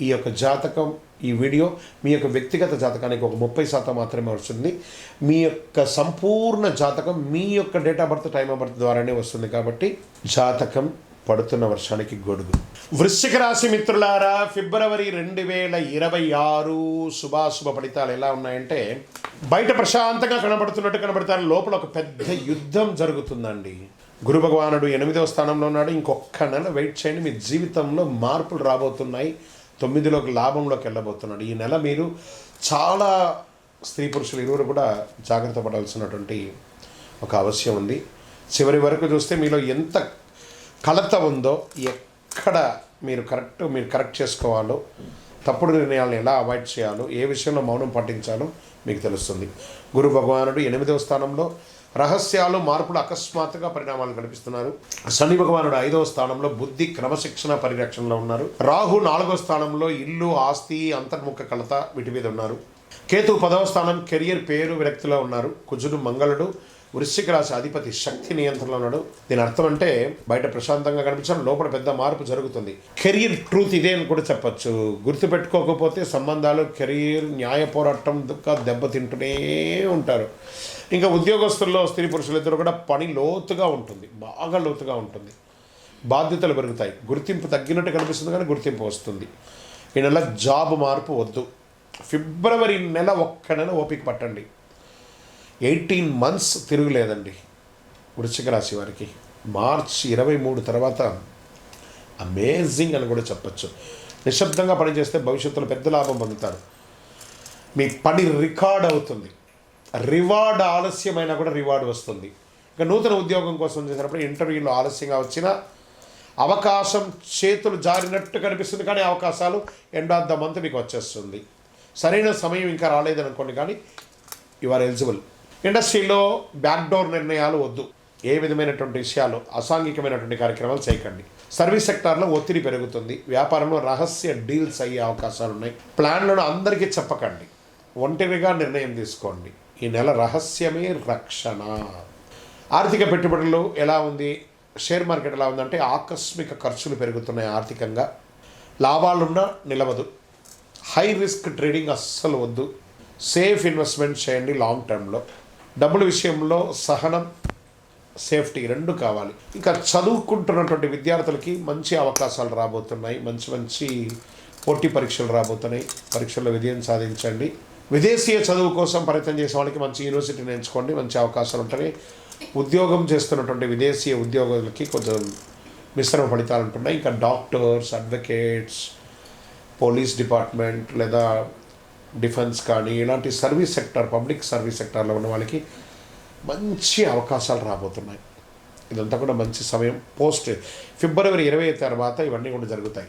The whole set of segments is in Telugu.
ఈ యొక్క జాతకం ఈ వీడియో మీ యొక్క వ్యక్తిగత జాతకానికి ఒక ముప్పై శాతం మాత్రమే వస్తుంది. మీ యొక్క సంపూర్ణ జాతకం మీ యొక్క date of birth time of birth ద్వారానే వస్తుంది కాబట్టి జాతకం పడుతున్న వర్షానికి గొడుగు. వృశ్చిక రాశి మిత్రులారా ఫిబ్రవరి రెండు వేల ఇరవై ఆరు శుభాశుభ ఫలితాలు ఎలా ఉన్నాయంటే బయట ప్రశాంతంగా కనబడుతున్నట్టు కనబడతారు. లోపల ఒక పెద్ద యుద్ధం జరుగుతుందండి. గురు భగవానుడు ఎనిమిదవ స్థానంలో ఉన్నాడు. ఇంకొక నెల వెయిట్ చేయండి. మీ జీవితంలో మార్పులు రాబోతున్నాయి. తొమ్మిదిలోకి లాభంలోకి వెళ్ళబోతున్నాడు. ఈ నెల మీరు చాలా స్త్రీ పురుషులు ఇరువురు కూడా జాగ్రత్త పడాల్సినటువంటి ఒక అవశ్యం ఉంది. చివరి వరకు చూస్తే మీలో ఎంత కలత ఉందో ఎక్కడ మీరు కరెక్ట్ మీరు కరెక్ట్ చేసుకోవాలో తప్పుడు నిర్ణయాలను ఎలా అవాయిడ్ చేయాలో ఏ విషయంలో మౌనం పాటించాలో మీకు తెలుస్తుంది. గురు భగవానుడు ఎనిమిదవ స్థానంలో రహస్యాలు మార్పులు అకస్మాత్తుగా పరిణామాలు కనిపిస్తున్నారు. శని భగవానుడు ఐదవ స్థానంలో బుద్ధి క్రమశిక్షణ పరిరక్షణలో ఉన్నారు. రాహు నాలుగవ స్థానంలో ఇల్లు ఆస్తి అంతర్ముఖ కలత వీటి మీద ఉన్నారు. కేతు పదవ స్థానం కెరియర్ పేరు విరక్తిలో ఉన్నారు. కుజుడు మంగళుడు. వృశ్చిక రాశి అధిపతి శక్తి నియంత్రణలో ఉన్నాడు. దీని అర్థం అంటే బయట ప్రశాంతంగా కనిపించడం లోపల పెద్ద మార్పు జరుగుతుంది. కెరీర్ ట్రూత్ ఇదే అని కూడా చెప్పచ్చు. గుర్తుపెట్టుకోకపోతే సంబంధాలు కెరీర్ న్యాయ పోరాటం దుఃఖ దెబ్బతింటూనే ఉంటారు. ఇంకా ఉద్యోగస్తుల్లో స్త్రీ పురుషులిద్దరూ కూడా పని లోతుగా ఉంటుంది. బాగా లోతుగా ఉంటుంది. బాధ్యతలు పెరుగుతాయి. గుర్తింపు తగ్గినట్టు కనిపిస్తుంది కానీ గుర్తింపు వస్తుంది. ఈ నెల జాబ్ మార్పు వద్దు. ఫిబ్రవరి నెల ఒక్క నెల ఓపిక పట్టండి. ఎయిటీన్ మంత్స్ తిరుగులేదండి వృశ్చిక రాశి వారికి. మార్చ్ ఇరవై మూడు తర్వాత అమేజింగ్ అని కూడా చెప్పచ్చు. నిశ్శబ్దంగా పనిచేస్తే భవిష్యత్తులో పెద్ద లాభం పొందుతారు. మీ పని రికార్డ్ అవుతుంది. రివార్డ్ ఆలస్యమైనా కూడా రివార్డ్ వస్తుంది. ఇక నూతన ఉద్యోగం కోసం చేసినప్పుడు ఇంటర్వ్యూలో ఆలస్యంగా వచ్చిన అవకాశం చేతులు జారినట్టు కనిపిస్తుంది కానీ అవకాశాలు ఎండ్ ఆఫ్ ద మంత్ మీకు వచ్చేస్తుంది. సరైన సమయం ఇంకా రాలేదనుకోండి కానీ యు ఆర్ ఎలిజిబుల్ ఇండస్ట్రీలో బ్యాక్డోర్ నిర్ణయాలు వద్దు. ఏ విధమైనటువంటి విషయాలు అసాంఘికమైనటువంటి కార్యక్రమాలు చేయకండి. సర్వీస్ సెక్టార్లో ఒత్తిడి పెరుగుతుంది. వ్యాపారంలో రహస్య డీల్స్ అయ్యే అవకాశాలు ఉన్నాయి. ప్లాన్లను అందరికీ చెప్పకండి. ఒంటరిగా నిర్ణయం తీసుకోండి. ఈ నెల రహస్యమే రక్షణ. ఆర్థిక పెట్టుబడులు ఎలా ఉంది? షేర్ మార్కెట్ ఎలా ఉందంటే ఆకస్మిక ఖర్చులు పెరుగుతున్నాయి ఆర్థికంగా. లాభాలున్నా నిలవదు. హై రిస్క్ ట్రేడింగ్ అస్సలు వద్దు. సేఫ్ ఇన్వెస్ట్మెంట్ చేయండి లాంగ్ టర్మ్లో డబ్బుల విషయంలో సహనం సేఫ్టీ రెండు కావాలి. ఇంకా చదువుకుంటున్నటువంటి విద్యార్థులకి మంచి అవకాశాలు రాబోతున్నాయి. మంచి మంచి పోటీ పరీక్షలు రాబోతున్నాయి. పరీక్షల్లో విజయం సాధించండి. విదేశీయ చదువు కోసం ప్రయత్నం చేసే వాళ్ళకి మంచి యూనివర్సిటీని ఎంచుకోండి మంచి అవకాశాలు ఉంటాయి. ఉద్యోగం చేస్తున్నటువంటి విదేశీయ ఉద్యోగులకి కొంచెం మిశ్రమ ఫలితాలు ఉంటున్నాయి. ఇంకా డాక్టర్స్ అడ్వకేట్స్ పోలీస్ డిపార్ట్మెంట్ లేదా డిఫెన్స్ కానీ ఇలాంటి సర్వీస్ సెక్టర్ పబ్లిక్ సర్వీస్ సెక్టార్లో ఉన్న వాళ్ళకి మంచి అవకాశాలు రాబోతున్నాయి. ఇదంతా కూడా మంచి సమయం. పోస్ట్ ఫిబ్రవరి ఇరవై తర్వాత ఇవన్నీ కూడా జరుగుతాయి.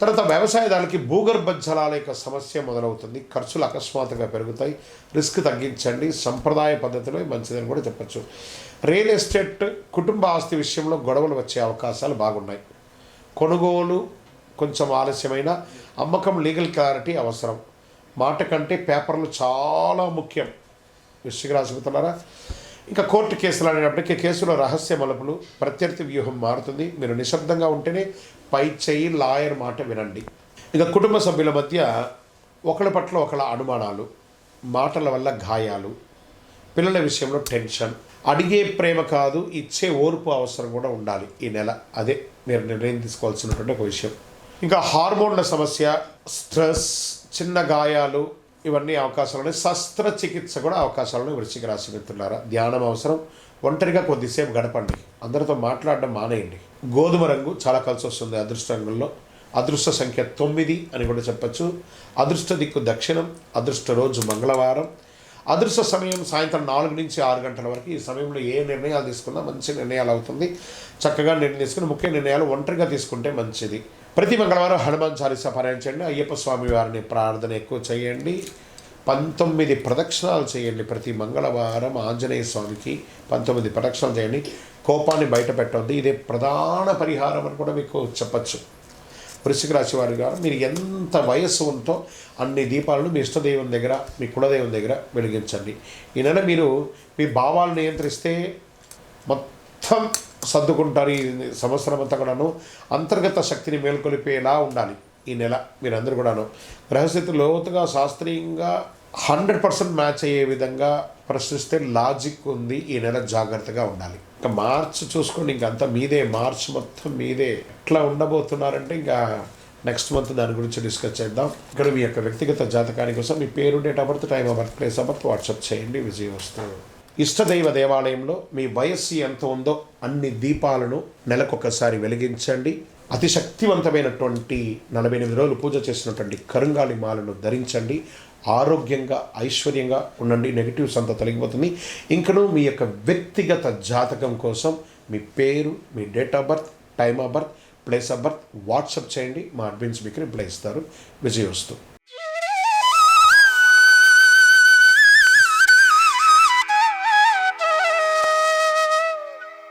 తర్వాత వ్యవసాయదారులకి భూగర్భ జలాల యొక్క సమస్య మొదలవుతుంది. ఖర్చులు అకస్మాత్తుగా పెరుగుతాయి. రిస్క్ తగ్గించండి. సంప్రదాయ పద్ధతిలో మంచిదని కూడా చెప్పచ్చు. రియల్ ఎస్టేట్ కుటుంబ ఆస్తి విషయంలో గొడవలు వచ్చే అవకాశాలు బాగున్నాయి. కొనుగోలు కొంచెం ఆలస్యమైన అమ్మకం లీగల్ క్లారిటీ అవసరం. మాట కంటే పేపర్లు చాలా ముఖ్యం. వృశ్చిక రాశి మిత్రులారా ఇంకా కోర్టు కేసులు అనేటప్పటికీ కేసులో రహస్య మలుపులు ప్రత్యర్థి వ్యూహం మారుతుంది. మీరు నిశ్శబ్దంగా ఉంటేనే పై చేయి లాయర్ మాట వినండి. ఇంకా కుటుంబ సభ్యుల మధ్య ఒకళ్ళ పట్ల ఒకళ్ళ అనుమానాలు మాటల వల్ల గాయాలు పిల్లల విషయంలో టెన్షన్ అడిగే ప్రేమ కాదు ఇచ్చే ఓర్పు అవసరం కూడా ఉండాలి ఈ నెల. అదే మీరు నిర్ణయం తీసుకోవాల్సినటువంటి ఒక విషయం. ఇంకా హార్మోన్ల సమస్య స్ట్రెస్ చిన్న గాయాలు ఇవన్నీ అవకాశాలు ఉన్నాయి శస్త్రచికిత్స కూడా అవకాశాలను వృశ్చిక రాశి మిత్రులారా. ధ్యానం అవసరం. ఒంటరిగా కొద్దిసేపు గడపండి. అందరితో మాట్లాడడం మానేయండి. గోధుమ రంగు చాలా కలిసి వస్తుంది అదృష్ట రంగుల్లో అదృష్ట సంఖ్య తొమ్మిది అని కూడా చెప్పచ్చు. అదృష్ట దిక్కు దక్షిణం. అదృష్ట రోజు మంగళవారం. అదృష్ట సమయం సాయంత్రం నాలుగు నుంచి ఆరు గంటల వరకు. ఈ సమయంలో ఏ నిర్ణయాలు తీసుకున్నా మంచి నిర్ణయాలు అవుతుంది. చక్కగా నిర్ణయం తీసుకుని ముఖ్య నిర్ణయాలు ఒంటరిగా తీసుకుంటే మంచిది. ప్రతి మంగళవారం హనుమాన్ చాలీస పారాయణ చేయండి. అయ్యప్ప స్వామి వారిని ప్రార్థన ఎక్కువ చేయండి. పంతొమ్మిది ప్రదక్షిణాలు చేయండి ప్రతి మంగళవారం. ఆంజనేయ స్వామికి పంతొమ్మిది ప్రదక్షిణాలు చేయండి. కోపాన్ని బయట పెట్టండి ఇదే ప్రధాన పరిహారం అని కూడా మీకు చెప్పచ్చు. వృశ్చిక రాశి వారి గారు మీరు ఎంత వయస్సు ఉందో అన్ని దీపాలను మీ ఇష్టదైవం దగ్గర మీ కులదైవం దగ్గర వెలిగించండి. ఈ నెల మీరు మీ భావాలు నియంత్రిస్తే మొత్తం మొత్తం సర్దుకుంటారు ఈ సంవత్సరం అంతా కూడాను. అంతర్గత శక్తిని మేల్కొలిపేలా ఉండాలి ఈ నెల మీరందరూ కూడాను. గ్రహస్థితి లోతుగా శాస్త్రీయంగా హండ్రెడ్ పర్సెంట్ మ్యాచ్ అయ్యే విధంగా ప్రశ్నిస్తే లాజిక్ ఉంది. ఈ నెల జాగ్రత్తగా ఉండాలి. ఇంకా మార్చ్ చూసుకోండి ఇంకంతా మీదే. మార్చ్ మొత్తం మీదే. ఎట్లా ఉండబోతున్నారంటే ఇంకా నెక్స్ట్ మంత్ దాని గురించి డిస్కస్ చేద్దాం. ఇక్కడ మీ యొక్క వ్యక్తిగత జాతకాని కోసం మీ పేరు date of birth time of birth place of birth WhatsApp చేయండి. విజయ్ వస్తుంది ఇష్టదైవ దేవాలయంలో మీ వయస్సు ఎంత ఉందో అన్ని దీపాలను నెలకొకసారి వెలిగించండి. అతి శక్తివంతమైనటువంటి నలభై ఎనిమిది రోజులు పూజ చేసినటువంటి కరుంగాలి మాలను ధరించండి. ఆరోగ్యంగా ఐశ్వర్యంగా ఉండండి. నెగిటివ్స్ అంతా తొలగిపోతుంది. ఇంకను మీ యొక్క వ్యక్తిగత జాతకం కోసం మీ పేరు మీ date of birth time of birth place of birth WhatsApp చేయండి. మా అడ్మిన్స్ మీకు రిప్లై ఇస్తారు. విజయవస్తు.